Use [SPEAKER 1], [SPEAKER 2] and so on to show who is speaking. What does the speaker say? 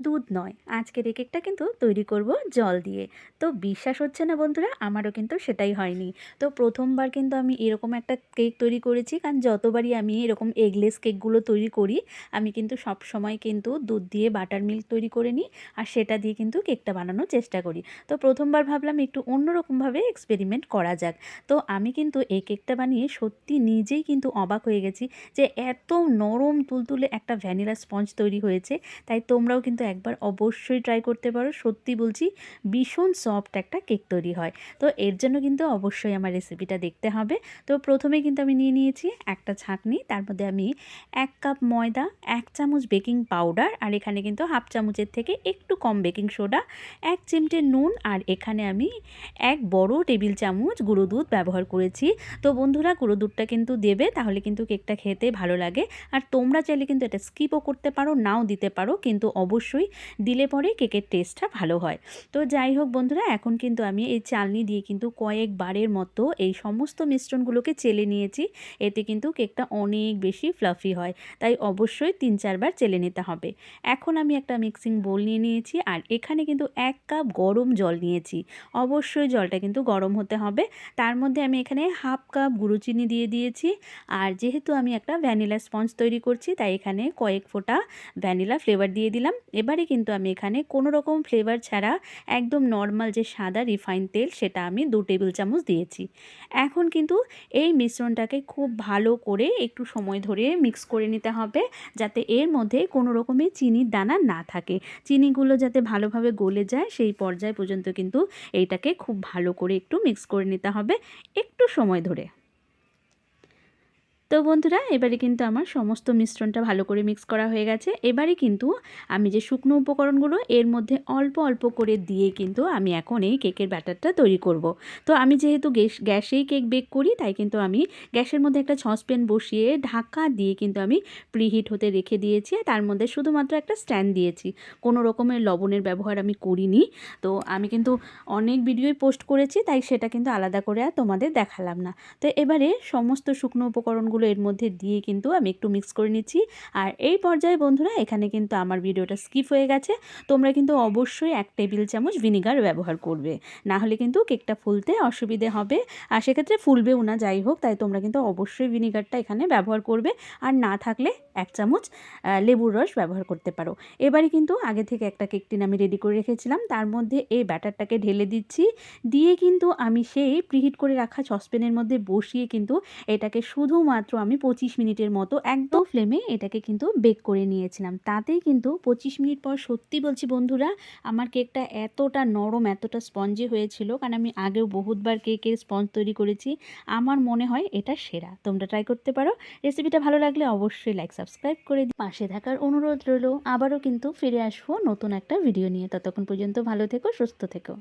[SPEAKER 1] দুধ নয়। আজকের এই কেকটা কিন্তু তৈরি করব জল দিয়ে। তো বিশ্বাস হচ্ছে না বন্ধুরা, আমারও কিন্তু সেটাই হয়নি। তো প্রথমবার কিন্তু আমি এরকম একটা কেক তৈরি করেছি, কারণ যতবারই আমি এরকম এগলেস কেকগুলো তৈরি করি, আমি কিন্তু সব সময় কিন্তু দুধ দিয়ে বাটার মিল্ক তৈরি করে নিই আর সেটা দিয়ে কিন্তু কেকটা বানানোর চেষ্টা করি। তো প্রথমবার ভাবলাম একটু অন্যরকমভাবে এক্সপেরিমেন্ট করা যাক। তো আমি কিন্তু এই কেকটা বানিয়ে সত্যি নিজেই কিন্তু অবাক হয়ে গেছি যে এত নরম, তুলতুলে একটা ভ্যানিলা স্পঞ্জ তৈরি হয়েছে। তাই তোমরাও কিন্তু একবার অবশ্যই ট্রাই করতে পারো। সত্যি বলছি, ভীষণ সফট একটা কেক তৈরি হয়। তো এর জন্য কিন্তু অবশ্যই আমার রেসিপিটা দেখতে হবে। তো প্রথমে কিন্তু আমি নিয়ে নিয়েছি একটা ছাঁকনি, তার মধ্যে আমি এক কাপ ময়দা, এক চামচ বেকিং পাউডার আর এখানে কিন্তু হাফ চামচের থেকে একটু কম বেকিং সোডা এক চিমটে নুন আর এখানে আমি এক বড় টেবিল চামচ গুঁড়ো দুধ ব্যবহার করেছি। তো বন্ধুরা, গুঁড়ো দুধটা কিন্তু দেবে, তাহলে কিন্তু কেকটা খেতে ভালো লাগে। আর তোমরা চাইলে কিন্তু এটা স্কিপও করতে পারো, নাও দিতে পারো, কিন্তু অবশ্যই দিলে পরে কেকের টেস্টটা ভালো হয়। তো যাই হোক বন্ধুরা, এখন কিন্তু আমি এই চালনি দিয়ে কিন্তু কয়েকবারের মতো এই সমস্ত মিশ্রণগুলোকে চেলে নিয়েছি। এতে কিন্তু কেকটা অনেক বেশি ফ্লাফি হয়, তাই অবশ্যই তিন চারবার চেলে নিতে হবে। এখন আমি একটা মিক্সিং বোল নিয়ে নিয়েছি আর এখানে কিন্তু এক কাপ গরম জল নিয়েছি। অবশ্যই জলটা কিন্তু গরম হতে হবে। তার মধ্যে আমি এখানে হাফ কাপ গুঁড়ো চিনি দিয়ে দিয়েছি। আর যেহেতু আমি একটা ভ্যানিলা স্পঞ্জ তৈরি করছি, তাই এখানে কয়েক ফোঁটা ভ্যানিলা ফ্লেভার দিয়ে দিলাম। এবারে কিন্তু আমি এখানে কোনো রকম ফ্লেভার ছাড়া একদম নর্মাল যে সাদা রিফাইন তেল সেটা আমি দু টেবিল চামচ দিয়েছি। এখন কিন্তু এই মিশ্রণটাকে খুব ভালো করে একটু সময় ধরে মিক্স করে নিতে হবে যাতে এর মধ্যে কোনো রকমের চিনির দানা না থাকে। চিনিগুলো যাতে ভালোভাবে গলে যায় সেই পর্যায় পর্যন্ত কিন্তু এইটাকে খুব ভালো করে একটু মিক্স করে নিতে হবে একটু সময় ধরে। তো বন্ধুরা, এবারে কিন্তু আমার সমস্ত মিশ্রণটা ভালো করে মিক্স করা হয়ে গেছে। এবারে কিন্তু আমি যে শুকনো উপকরণগুলো, এর মধ্যে অল্প অল্প করে দিয়ে কিন্তু আমি এখন এই কেকের ব্যাটারটা তৈরি করব। তো আমি যেহেতু গ্যাস, গ্যাসেই কেক বেক করি, তাই কিন্তু আমি গ্যাসের মধ্যে একটা সসপ্যান বসিয়ে ঢাকা দিয়ে কিন্তু আমি প্রিহিট হতে রেখে দিয়েছি। তার মধ্যে শুধুমাত্র একটা স্ট্যান্ড দিয়েছি। কোনো রকমের লবণের ব্যবহার আমি করিনি। তো আমি কিন্তু অনেক ভিডিওই পোস্ট করেছি, তাই সেটা কিন্তু আলাদা করে আর তোমাদের দেখালাম না। তো এবারে সমস্ত শুকনো উপকরণগুলো এর মধ্যে দিয়ে কিন্তু আমি একটু মিক্স করে নিচ্ছি। আর এই পর্যায়ে বন্ধুরা, এখানে কিন্তু আমার ভিডিওটা স্কিপ হয়ে গেছে। তোমরা কিন্তু অবশ্যই এক টেবিল চামচ ভিনিগার ব্যবহার করবে। না হলে কিন্তু কেকটা ফুলতে অসুবিধে হবে। আর সেক্ষেত্রে ফুলবেও না, যাই হোক, তাই তোমরা কিন্তু অবশ্যই ভিনিগারটা এখানে ব্যবহার করবে। আর না থাকলে এক চামচ লেবুর রস ব্যবহার করতে পারো। এবারে কিন্তু আগে থেকে একটা কেক টিন আমি রেডি করে রেখেছিলাম। তার মধ্যে এই ব্যাটারটাকে ঢেলে দিচ্ছি। দিয়ে কিন্তু আমি সেই প্রিহিট করে রাখা সসপ্যানের মধ্যে বসিয়ে কিন্তু এটাকে শুধুমাত্র আমি পঁচিশ মিনিটের মতো একদম ফ্লেমে এটাকে কিন্তু বেক করে নিয়েছিলাম। তাতেই কিন্তু পঁচিশ মিনিট পর সত্যি বলছি বন্ধুরা, আমার কেকটা এতটা নরম, এতটা স্পঞ্জি হয়েছিল, কারণ আমি আগেও বহুতবার কেকের স্পঞ্জ তৈরি করেছি। আমার মনে হয় এটা সেরা। তোমরা ট্রাই করতে পারো। রেসিপিটা ভালো লাগলে অবশ্যই লাইক সাবস্ক্রাইব করে পাশে থাকার অনুরোধ রইল, আবারও কিন্তু ফিরে আসব নতুন একটা ভিডিও নিয়ে। ততক্ষণ পর্যন্ত ভালো থেকো, সুস্থ থেকো।